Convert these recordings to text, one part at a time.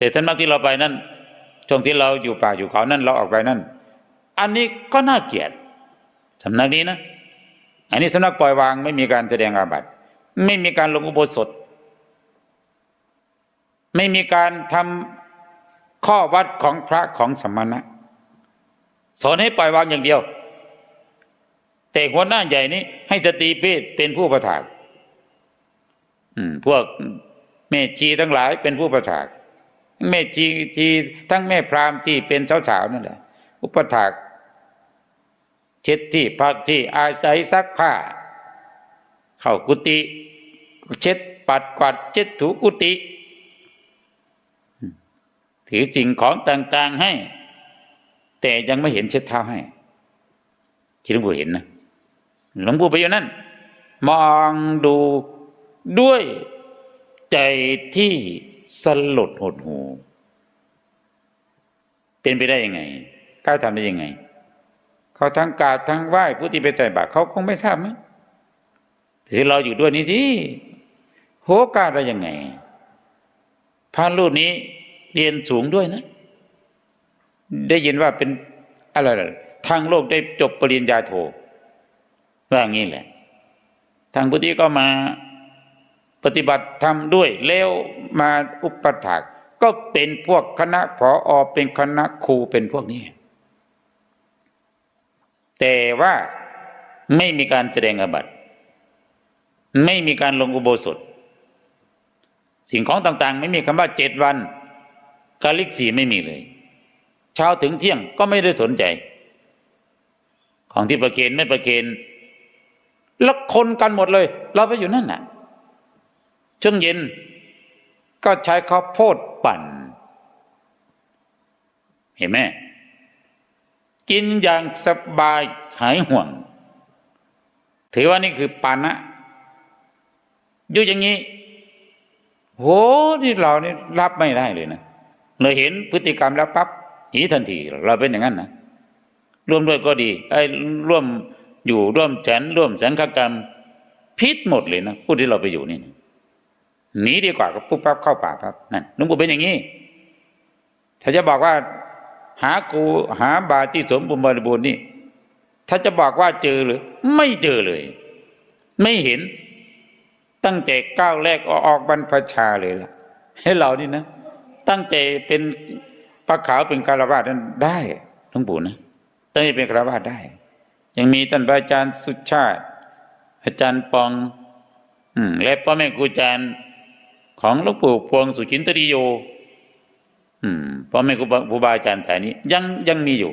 แต่ท่านมากที่เราไปนั่นช่วงที่เราอยู่ป่าอยู่เขานั่นเราออกไปนั่น อันนี้ก็น่าเกลียดสำนักนี้นะ อันนี้สำนักปล่อยวางไม่มีการแสดงอาบัติ ไม่มีการลงอุโบสถ ไม่มีการทำข้อวัดของพระของสมณะ สอนให้ปล่อยวางอย่างเดียว แต่หัวหน้าใหญ่นี้ ให้สตรีเพศเป็นผู้ประถากอืมพวกแม่ชีทั้งหลายเป็นผู้ประถาก แม่ชีชีทั้งแม่พราหมณ์ที่เป็นสาวๆนั่นแหละ อุปถากเช็ดที่พักที่อาศัยซักผ้า เข้ากุฏิเช็ดปัดกวาดเช็ดถูกุฏิถือสิ่งของต่างๆให้ แต่ยังไม่เห็นเช็ดเท้าให้ที่หลวงปู่เห็นนะหลวงปู่ไปอยู่นั่น มองดูด้วยใจที่ สลดหดหู เป็นไปได้ยังไงกล้าทำได้ยังไง เขาทั้งกราบทั้งไหว้ผู้ที่ไปใส่บาตรเขาคงไม่ทราบมั้งแต่ที่เราอยู่ด้วยนี่ที่โหกล้าได้ยังไงพระรูปนี้เรียนสูงด้วยนะ ได้ยินว่าเป็นอะไรทางโลกได้จบปริญญาโทว่างี้แหละ ทางพุทธิก็มา ปฏิบัติธรรมด้วยแล้วมาอุปถากก็เป็นพวกคณะผออเป็นคณะครูเป็นพวกนี้ แต่ว่าไม่มีการแสดงอบัตไม่มีการลงอุโบสถ สิ่งของต่างๆ ไม่มีคำว่าเจ็ดวัน กาลิกสีไม่มีเลย เช้าถึงเที่ยงก็ไม่ได้สนใจ ของที่ประเคนไม่ประเคนแล้วคนกันหมดเลย เราไปอยู่นั่นน่ะ ช่วงเย็นก็ใช้ข้าวโพดปั่น เห็นไหมกินอย่างสบายหายห่วง ถือว่านี่คือปานะอยู่อย่างนี้โหที่เรานี่รับไม่ได้เลยนะเราเห็นพฤติกรรมแล้วปั๊บหนีทันที เราเป็นอย่างนั้นนะร่วมด้วยก็ดีไอ้ร่วมอยู่ร่วมฉันร่วมสังฆกรรมพิษหมดเลยนะผู้ที่เราไปอยู่นี่นะ หนีดีกว่าก็ปุ๊บปั๊บเข้าป่าปั๊บนั่นหลวงปู่เป็นอย่างนี้ ถ้าจะบอกว่า หากูหาบาตรที่สมบูรณ์บริบูรณ์นี่ ถ้าจะบอกว่าเจอหรือ ไม่เจอเลย ไม่เห็น ตั้งแต่ก้าวแรกออกบรรพชาเลยล่ะ ให้เรานี่นะ ตั้งแต่เป็นปลาขาวเป็นคารวาสนั้นได้หลวงปู่นะตั้งแต่เป็นคารวาสได้ ยังมีท่านอาจารย์สุชาติ อาจารย์ปอง อืมและพ่อแม่ครูอาจารย์ ของหลวงปู่พวงสุขินตริโยพ่อแม่ครูบาอาจารย์สายนี้ ยังยังมีอยู่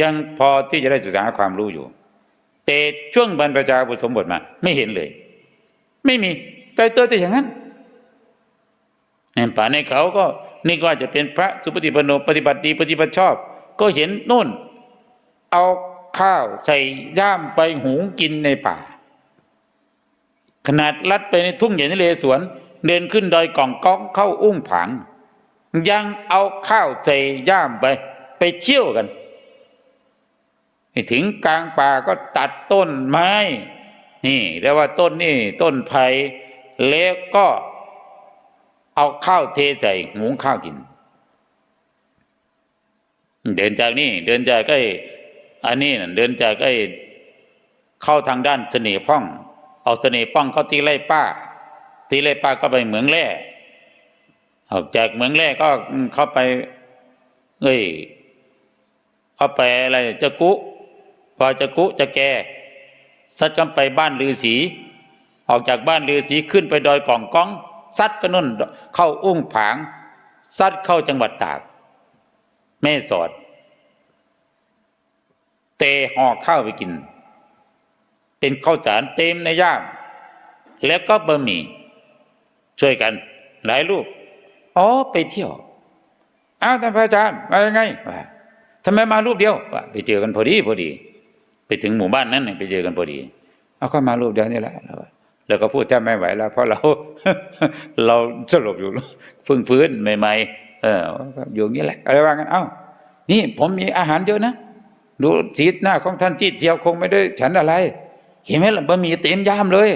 ยังพอที่จะได้ศึกษาความรู้อยู่ แต่ช่วงบรรพชาอุสมบทมา ไม่เห็นเลย ไม่มีไปเจอแต่อย่างนั้นในป่าในเขาก็นี่ก็จะเป็นพระสุปฏิปโนปฏิบัติดีปฏิบัติชอบ ก็เห็นนู่น เอาข้าวใส่ย่ามไปหุงกินในป่า ขนาดลัดไปในทุ่งใหญ่นเลสวน เดินขึ้นดอยกล่องก้องเข้าอุ้งผาง ยังเอาข้าวใส่ย่ามไป ไปเที่ยวกันไปถึงกลางป่าก็ตัดต้นไม้ นี่เรียกว่าต้นนี่ต้นไผ่แล้วก็เอาข้าวเทใส่หุงข้าวกิน เดินจากนี่เดินจากไอ้อันนี้น่ะเดินจากไอ้เข้าทางด้านเสน่ห์พ่อง เอาเสน่ห์ป้องเข้าที่ไร่ป้า ที่ไร่ป้าก็ไปเหมืองแร่ออกจากเหมืองแร่ก็เข้าไป เอ้ยเข้าไปอะไรจะกุพอจะกุจะแกซัดกันไปบ้านลือสีออกจากบ้านลือสีขึ้นไปดอยกล่องก้องซัดกันนุ่นเข้าอุ้งผางซัดเข้าจังหวัดตาก แม่สอด เตห่อข้าวไปกิน เป็นข้าวสารเต็มในย่ามแล้วก็บะหมี่ ช่วยกัน หลายลูกอ๋อไปเที่ยวอ้าวท่านพระอาจารย์มายังไงว่าทำไมมารูปเดียวว่าไปเจอกันพอดีพอดี ไปถึงหมู่บ้านนั้นน่ะไปเจอกันพอดีเอาก็มารูปเดียวนี่แหละแล้วว่าแล้วก็พูดแทบไม่ไหวแล้ว เพราะเรา เราสลบอยู่ฟื้นฟื้นใหม่ๆเอออยู่อย่างนี้แหละอะไรว่ากันเอ้านี่ผมมีอาหารเยอะนะดูสีหน้าของท่านที่เที่ยวคงไม่ได้ฉันอะไร เห็นไหมล่ะบะหมี่เต็มยามเลย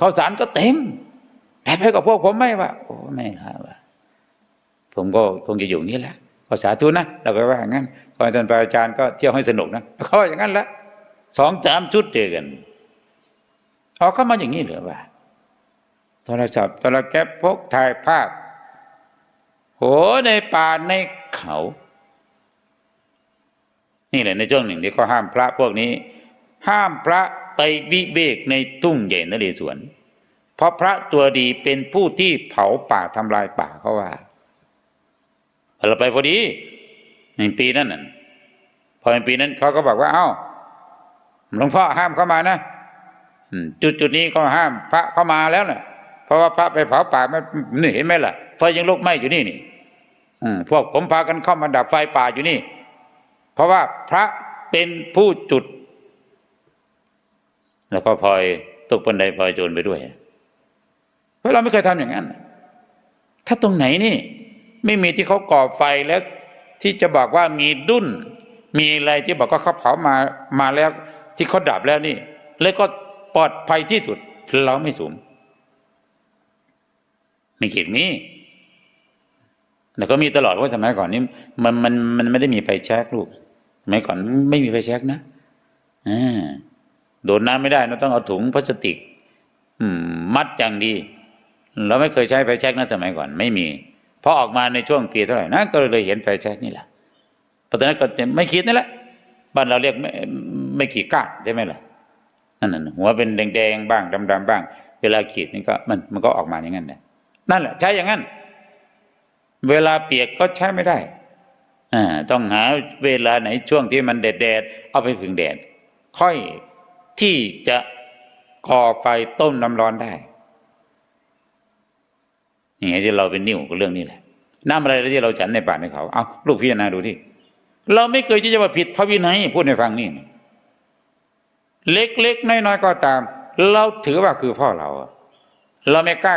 ข้าวสารก็เต็ม แต่ไปกับพวกผมไม่ว่าโอ้ไม่ละว่าผมก็คงจะอยู่นี้แหละก็สาธุนะเราก็ว่าอย่างนั้นพออาจารย์พระอาจารย์ก็เที่ยวให้สนุกนะเขาอย่างนั้นละสองสามชุดเจอกันเอาเข้ามาอย่างนี้เหรอวะโทรศัพท์โทรแก๊ปพกถ่ายภาพโหในป่าในเขา นี่แหละในช่วงหนึ่งที่เขาห้ามพระพวกนี้ ห้ามพระไปวิเวกในทุ่งใหญ่นเรศวร เพราะพระตัวดีเป็นผู้ที่เผาป่าทำลายป่าเขาว่าเราไปพอดีในปีนั้นน่ะพอในปีนั้นเขาก็บอกว่าเอ้าหลวงพ่อห้ามเข้ามานะจุดจุดนี้เขาห้ามพระเข้ามาแล้วน่ะ เพราะว่าพระไปเผาป่าไม่นี่เห็นไหมล่ะไฟยังลุกไหม้อยู่นี่นี่พวกผมพากันเข้ามาดับไฟป่าอยู่นี่ เพราะว่าพระเป็นผู้จุด แล้วก็พลอยตกบันไดพลอยโจรไปด้วย เพราะเราไม่เคยทำอย่างนั้น ถ้าตรงไหนนี่ ไม่มีที่เขาก่อไฟแล้วที่จะบอกว่ามีดุ้น มีอะไรที่บอกว่าเขาเผามามาแล้วที่เขาดับแล้วนี่ แล้วก็ปลอดภัยที่สุด เราไม่สูงในเขตนี้แล้วก็มีตลอดว่าสมัยก่อนนี้มันมันมันไม่ได้มีไฟแช็กลูกสมัยก่อนไม่มีไฟแช็กนะอ่าโดนน้ำไม่ได้เราต้องเอาถุงพลาสติกอืมมัดอย่างดี เราไม่เคยใช้ไฟแช็กนะสมัยก่อนไม่มีพอออกมาในช่วงปีเท่าไหร่นะก็เลยเห็นไฟแช็กนี่แหละเพราะฉะนั้นก็ไม่คิดนี่แหละบ้านเราเรียกไม่ไม่ขีดก้านใช่ไหมล่ะนั่นน่ะหัวเป็นแดงๆบ้างดำๆบ้าง เวลาขีดนี่ก็มันมันก็ออกมาอย่างนั้นแหละนั่นแหละใช้อย่างนั้น เวลาเปียกก็ใช้ไม่ได้อ่าต้องหาเวลาไหนช่วงที่มันแดดแดดๆเอาไปผึ่งแดดค่อยที่จะก่อไฟต้มน้ำร้อนได้ อย่างที่เราเป็นนิ่วกับเรื่องนี้แหละน้ำอะไรที่เราฉันในป่าในเขาเอาลูกพิจารณาดูที่เราไม่เคยที่จะมาผิดพระวินัยพูดในฟังนี่เล็กๆน้อยๆก็ตาม เราถือว่าคือพ่อเราอะเราไม่กล้า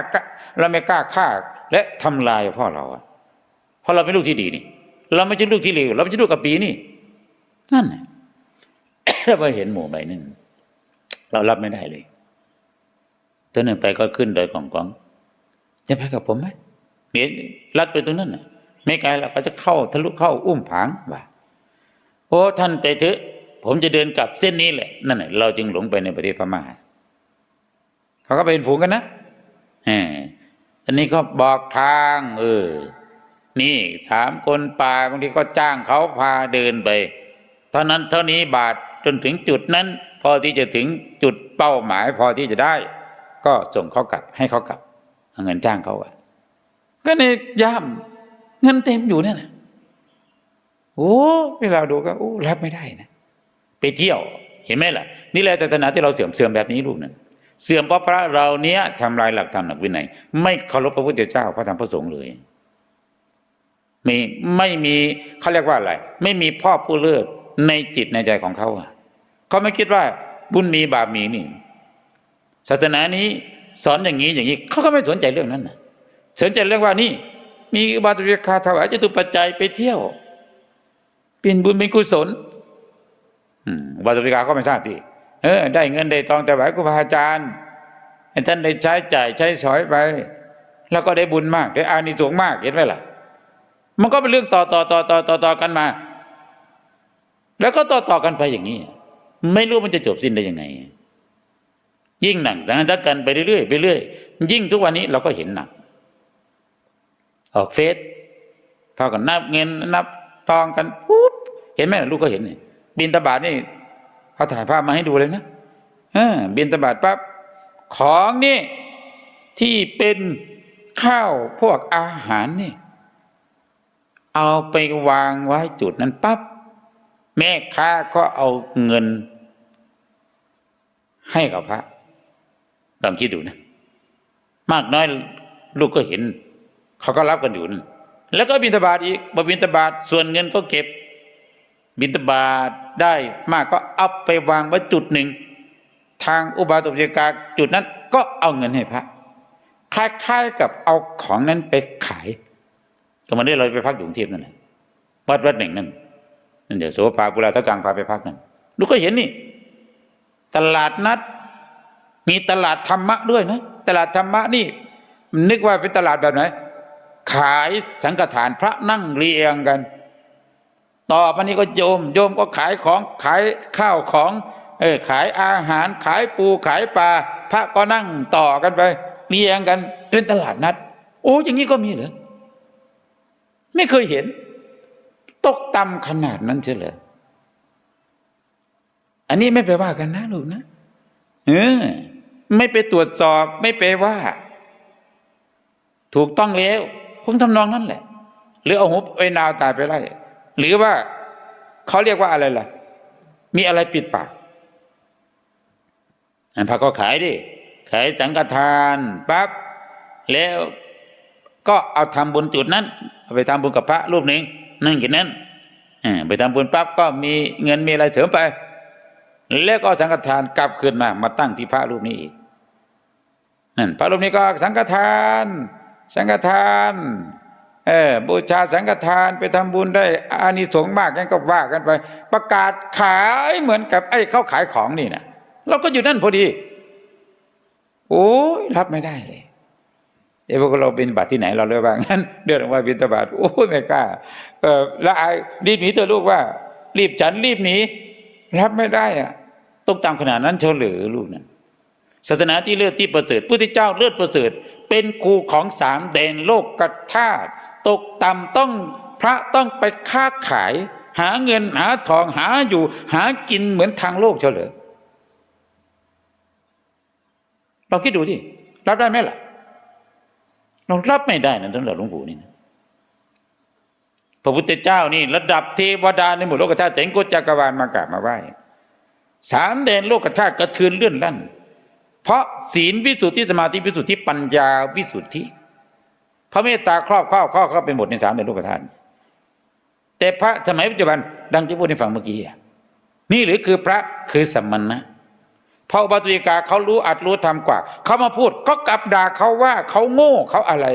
เราไม่กล้าฆ่าและทำลายพ่อเราอะเพราะเราเป็นลูกที่ดีนี่ เราไม่ใช่ลูกที่เลวเราไม่ใช่ลูกกระปีนี่นั่นเราไปเห็นหมู่ใบนั่นเรารับไม่ได้เลยตอนนั้นไปก็ขึ้นโดยกองกอง จะไปกับผมไหมเนี่ยลัดไปตรงนั้นน่ะ ไม่ไกลเราก็จะเข้าทะลุเข้าอุ้มผางว่าโอ้ท่านไปเถอะ ผมจะเดินกลับเส้นนี้แหละนั่นแหละเราจึงหลงไปในประเทศพม่าเขาก็เป็นฝูงกันนะอันนี้ก็บอกทาง เออ นี่ถามคนป่าบางทีก็จ้างเขาพาเดินไป เท่านั้นเท่านี้บาทจนถึงจุดนั้น พอที่จะถึงจุดเป้าหมาย พอที่จะได้ ก็ส่งเขากลับให้เขากลับ เงินจ้างเขาอะก็ในย่ามเงินเต็มอยู่นั่นนะโอ้เวลาดูก็โอ้รับไม่ได้นะไปเที่ยวเห็นไหมล่ะ นี่แหละศาสนาที่เราเสื่อมเสื่อมแบบนี้ลูกนั่นเสื่อมเพราะพระเราเนี้ยทำลายหลักธรรมหลักวินัยไม่เคารพพระพุทธเจ้าพระธรรมพระสงฆ์เลยมีไม่มีเขาเรียกว่าอะไร ไม่มีพ่อผู้เลิศในจิตในใจของเขาอะเขาไม่คิดว่าบุญมีบาปมีนี่ ศาสนานี้ สอนอย่างนี้อย่างนี้เขาก็ไม่สนใจเรื่องนั้นนะสนใจเรื่องว่านี่ มีอุบาสกคาถวายจตุปัจจัยไปเที่ยวเป็นบุญเป็นกุศลอืมอุบาสกคาก็ไม่ทราบพี่เออ ได้เงินได้ทองแต่ไหวครูบาอาจารย์ท่านได้ใช้จ่ายใช้สอยไป แล้วก็ได้บุญมากได้อานิสงส์มากเห็นไหมล่ะ มันก็เป็นเรื่องต่อต่อต่อต่อต่อต่อกันมา แล้วก็ต่อต่อกันไปอย่างนี้ ไม่รู้มันจะจบสิ้นได้ยังไง ยิ่งหนักแต่นั้นถ้ากันไปเรื่อยๆไปเรื่อยยิ่งทุกวันนี้เราก็เห็นหนัก ออกเฟซพากันนับเงินนับทองกันปุ๊บเห็นไหมลูกก็เห็นนี่บินตบาทนี่เขาถ่ายภาพมาให้ดูเลยนะออบินตบาทปั๊บของนี่ที่เป็นข้าวพวกอาหารนี่ เอาไปวางไว้จุดนั้นปั๊บแม่ค้าก็เอาเงินให้กับพระ ลองคิดดูนะ มากน้อยลูกก็เห็น เขาก็รับกันอยู่นั่นแล้วก็บินตบาทอีกบบินตบาทส่วนเงินก็เก็บ บินตบาทได้มากก็เอาไปวางไว้จุดหนึ่ง ทางอุบาสกกาจุดนั้น ก็เอาเงินให้พระคล้ายๆกับเอาของนั้นไปขายก็มันได้เราไปพักอยู่กรุงเทพนั่นแหละวัดวัดหนึ่งนั่นนั่นเดี๋ยวโสภาปุราทกังพาไปพักนั่นลูกก็เห็นนี่ ตลาดนัด มีตลาดธรรมะด้วยนะ ตลาดธรรมะนี่นึกว่าเป็นตลาดแบบไหน ขายสังฆทานพระนั่งเรียงกัน ต่อไปนี้ก็โยม โยมก็ขายของขายข้าวของ เออขายอาหารขายปูขายปลาพระก็นั่งต่อกันไปเรียงกันเป็นตลาดนัด โอ้อย่างนี้ก็มีเหรอไม่เคยเห็น ตกต่ำขนาดนั้นเฉยเหรออันนี้ไม่ไปว่ากันนะลูกนะ เออ ไม่ไปตรวจสอบไม่ไปว่า ถูกต้องแล้วคงทำนองนั้นแหละ หรือเอาหุบไอ้นาวตายไปไล่หรือว่าเขาเรียกว่าอะไรล่ะ มีอะไรปิดปากอันพระก็ขายดิขายสังฆทานปั๊บแล้วก็เอาทำบุญจุดนั้นไปทำบุญกับพระรูปหนึ่งนั่งกินนั้นอไปทำบุญปั๊บก็มีเงินมีอะไรเสริมไป แล้วก็สังฆทานกลับคืนมา มาตั้งที่พระรูปนี้อีก นั่นพระรูปนี้ก็สังฆทาน สังฆทานเออบูชาสังฆทานไปทำบุญได้อานิสงส์มากกันก็ว่ากันไป ประกาศขายเหมือนกับไอ้เขาขายของนี่นะเราก็อยู่นั่นพอดี โอ้ยรับไม่ได้เลยเอ้พวกเราเป็นบาตที่ไหนเราเลยว่างั้นเดินออกมาบิณฑบาตโอ้ยไม่กล้าเออแล้วไอ้รีบหนีเถอะลูกว่า รีบฉันรีบหนีรับไม่ได้อะตกตามขนาดนั้นเฉลยลูกนั้น ศาสนาที่เลือดที่ประเสริฐพุทธเจ้าเลือดประเสริฐ เป็นครูของสามแดนโลกกธาตุตกต่ำต้องพระต้องไปค้าขาย หาเงินหาทองหาอยู่หากินเหมือนทางโลกเฉลยลองคิดดูที่รับได้ไหมล่ะเรารับไม่ได้นะท่านหลวงปู่นี่นะพระพุทธเจ้านี่ ระดับเทวดาในหมู่โลกธาตุเสงโกจักรวาลมากราบมาไหว้สามแดนโลกธาตุกระเทือนเลื่อนลั่น เพราะศีลวิสุทธิสมาธิวิสุทธิปัญญาวิสุทธิพระเมตตาครอบครอบครอบครอบเป็นหมดในสามในโลกธาตุแต่พระสมัยปัจจุบันดังที่พูดในฟังเมื่อกี้นี่หรือคือพระคือสัมมณะเพราะอุบาสิกาเขารู้อัดรู้ทำกว่า เขามาพูดก็กลับด่าเขาว่าเขาโง่เขาอะไร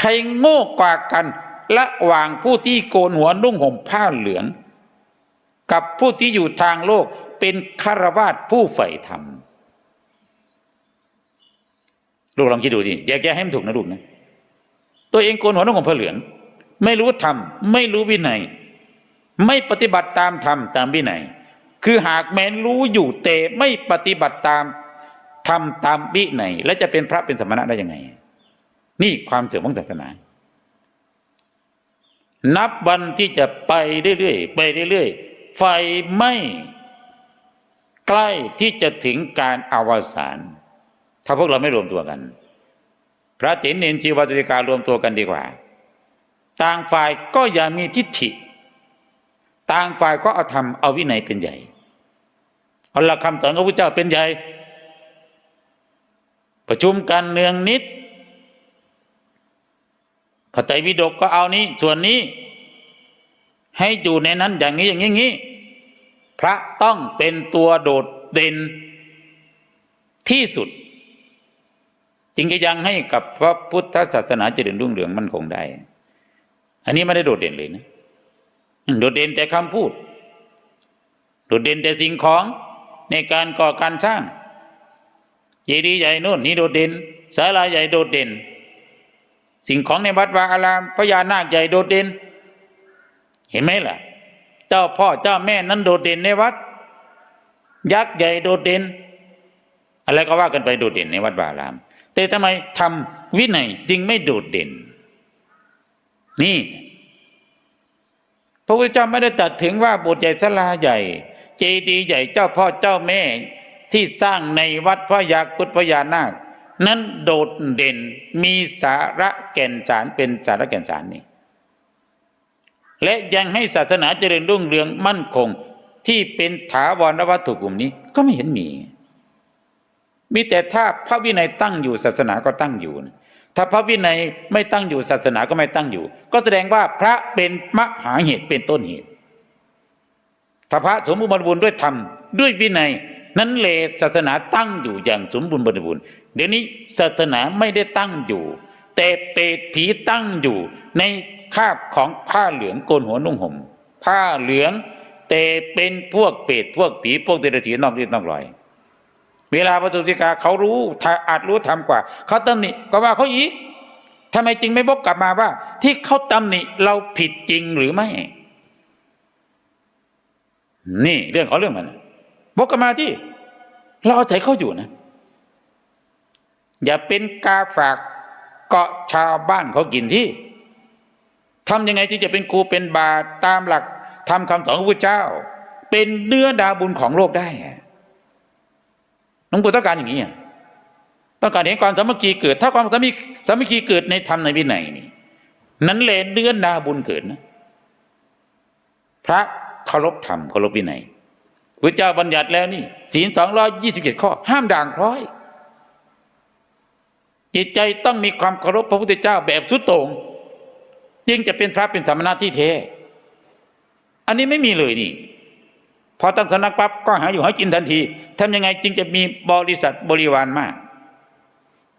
ใครโง่กว่ากันระหว่างผู้ที่โกนหัวนุ่งห่มผ้าเหลือง กับผู้ที่อยู่ทางโลกเป็นคารวาสผู้ใฝ่ธรรม ลูกลองคิดดูดิแยกแยะให้มันถูกนะลูกนะ ตัวเองโกนหัวนุ่งห่มผ้าเหลือง ไม่รู้ธรรมไม่รู้วินัย ไม่ปฏิบัติตามธรรมตามวินัย คือหากแม้นรู้อยู่แต่ไม่ปฏิบัติตามธรรมตามวินัยแล้วจะเป็นพระเป็นสมณะได้ยังไง นี่ความเสื่อมของศาสนา นับวันที่จะไปเรื่อยๆไปเรื่อยๆไฟไหม่ใกล้ที่จะถึงการอวสาน ถ้าพวกเราไม่รวมตัวกัน พระเจนเนนจีวาสิการรวมตัวกันดีกว่า ต่างฝ่ายก็อย่ามีทิฏฐิ ต่างฝ่ายก็เอาธรรมเอาวินัยเป็นใหญ่ เอาหลักคำสอนของพระเจ้าเป็นใหญ่ ประชุมกันเนืองนิดพระไตรปิฎกก็เอานี้ส่วนนี้ ให้อยู่ในนั้นอย่างนี้อย่างนี้อย่างนี้พระต้องเป็นตัวโดดเด่นที่สุด จึงจะยังให้กับพระพุทธศาสนาเจริญรุ่งเรืองมั่นคงได้ อันนี้ไม่ได้โดดเด่นเลยนะโดดเด่นแต่คำพูด โดดเด่นแต่สิ่งของในการก่อการสร้าง เจดีย์ใหญ่โน่นนี่โดดเด่นศาลาใหญ่โดดเด่น สิ่งของในวัดวาอารามพญานาคใหญ่โดดเด่น เห็นไหมล่ะ เจ้าพ่อเจ้าแม่นั้นโดดเด่นในวัด ยักษ์ใหญ่โดดเด่น อะไรก็ว่ากันไปโดดเด่นในวัดวาอาราม แต่ทำไมทำวินัยจึงไม่โดดเด่น นี่ พระพุทธเจ้าไม่ได้ตรัดถึงว่าโบสถ์ใหญ่ศาลาใหญ่ เจดีย์ใหญ่เจ้าพ่อเจ้าแม่ที่สร้างในวัดพระยาคุดพญานาค นั้นโดดเด่นมีสาระแก่นสารเป็นสาระแก่นสารนี่และยังให้ศาสนาเจริญรุ่งเรืองมั่นคงที่เป็นถาวรวัตถุกลุ่มนี้ก็ไม่เห็นมี มีแต่ถ้าพระวินัยตั้งอยู่ศาสนาก็ตั้งอยู่นะถ้าพระวินัยไม่ตั้งอยู่ศาสนาก็ไม่ตั้งอยู่ ก็แสดงว่าพระเป็นมหาเหตุเป็นต้นเหตุถ้าพระสมบูรณ์บริบูรณ์ด้วยธรรมด้วยวินัย นั้นเลศาสนาตั้งอยู่อย่างสมบูรณ์บริบูรณ์เดี๋ยวนี้ศาสนาไม่ได้ตั้งอยู่ แต่เปรตผีตั้งอยู่ในคาบของผ้าเหลืองโกนหัวนุ่งห่มผ้าเหลืองแต่เป็นพวกเปรตพวกผีพวกเดรัจฉีนอกรีดนอกรอย เวลาพระสุติกาเขารู้อาจรู้ทำกว่า เขาตำหนิก็ว่าเขาอีกทำไมจึงไม่บกกลับมาว่า ที่เขาตำหนิเราผิดจริงหรือไม่ นี่เรื่องเของเรื่องมันบกกลับมาที่ เราเอาใจเขาอยู่นะ อย่าเป็นกาฝากเกาะชาวบ้านเขากินที่ทำยังไงที่จะเป็นครูเป็นบาตามหลักทำคำสอนของพระเจ้า เป็นเนื้อดาบุญของโลกได้ หลวงปู่ต้องการอย่างนี้อะต้องการเห็นความสามัคคีเกิด ถ้าความสามัคคีสามัคคีเกิดในธรรมในวินัยนี่นั้นและเนื้อดาบุญเกิดนะพระเคารพธรรมเคารพวินัยพระเจ้าบัญญัติแล้วนี่ศีลสองร้อยยี่สิบเจ็ดข้อ ห้ามด่างพร้อย จิตใจต้องมีความเคารพพระพุทธเจ้าแบบสุดโต่งจึงจะเป็นพระเป็นสามณะที่เทอันนี้ไม่มีเลยนี่ พอตั้งสำนักปั๊บก็หาอยู่หากินทันทีทำยังไงจึงจะมีบริษัทบริวารมาก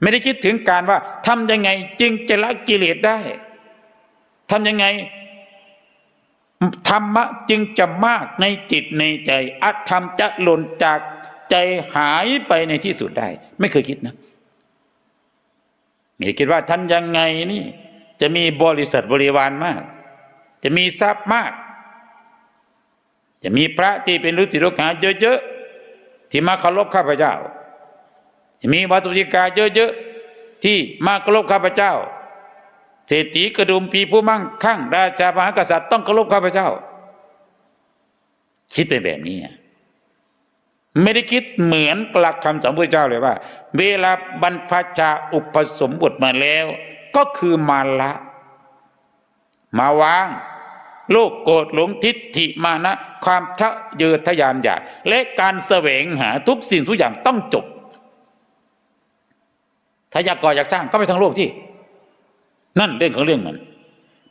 ไม่ได้คิดถึงการว่าทำยังไงจึงจะละกิเลสได้ทำยังไงธรรมะจึงจะมากในจิตในใจอัตธรรมจะหล่นจากใจหายไปในที่สุดได้ ไม่เคยคิดนะไม่คิดว่าท่านยังไงนี่ จะมีบริษัทบริวารมาก จะมีทรัพย์มาก จะมีพระที่เป็นฤาษีลูกหาเยอะๆที่มาเคารพข้าพเจ้า จะมีวัตถุดิกาเยอะๆที่มาเคารพข้าพเจ้าเศรษฐีกระดุมปีผู้มั่งคั่งราชามหากษัตริย์ต้องเคารพข้าพเจ้า คิดเป็นแบบนี้ไม่ได้คิดเหมือนหลักคำสอนพระเจ้าเลยว่า เวลาบรรพชาอุปสมบทมาแล้ว ก็คือมาละ มาวาง โลกโกรธหลงทิฏฐิมานะ ความทะเยอทะยานอยาก และการแสวงหาทุกสิ่งทุกอย่างต้องจบ ถ้าอยากก่ออยากสร้างก็ไปทางโลกที่ นั่นเรื่องของเรื่องมัน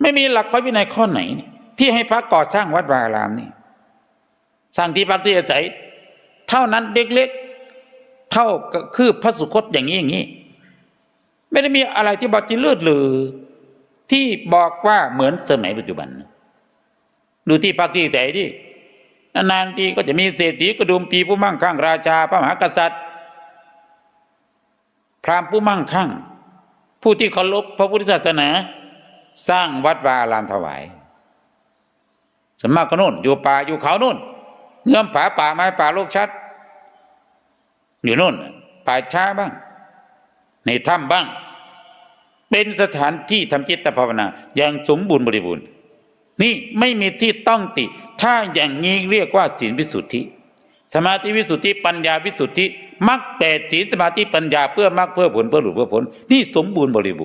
ไม่มีหลักพระวินัยข้อไหน ที่ให้พระก่อสร้างวัดวารามนี่สร้างที่พักที่อาศัย เท่านั้นเล็กๆเท่าคือพระสุคตอย่างนี้อย่างนี้ไม่ได้มีอะไรที่บอกที่เลือดลือที่บอกว่าเหมือนสมัยปัจจุบัน ดูที่พักที่อาศัยที่นานๆทีก็จะมีเศรษฐีกระดุมปีผู้มั่งคั่งราชา พระมหากษัตริย์ พราหมณ์ผู้มั่งคั่ง ผู้ที่เคารพพระพุทธศาสนา สร้างวัดวาอารามถวายสวนมากก็นู่น อยู่ป่าอยู่เขานู่นเงื่อมผาป่าไม้ป่าโลกชัด อยู่นู่น ป่าช้าบ้าง ในถ้ำบ้าง เป็นสถานที่ทำจิตภาวนา อย่างสมบูรณ์บริบูรณ์ นี่ไม่มีที่ต้องติ ถ้าอย่างนี้เรียกว่าศีลวิสุทธิ สมาธิวิสุทธิปัญญาวิสุทธิมรรคแปดศีลสมาธิปัญญาเพื่อมรรคเพื่อผลเพื่อหลุดเพื่อผลนี่สมบูรณ์บริบู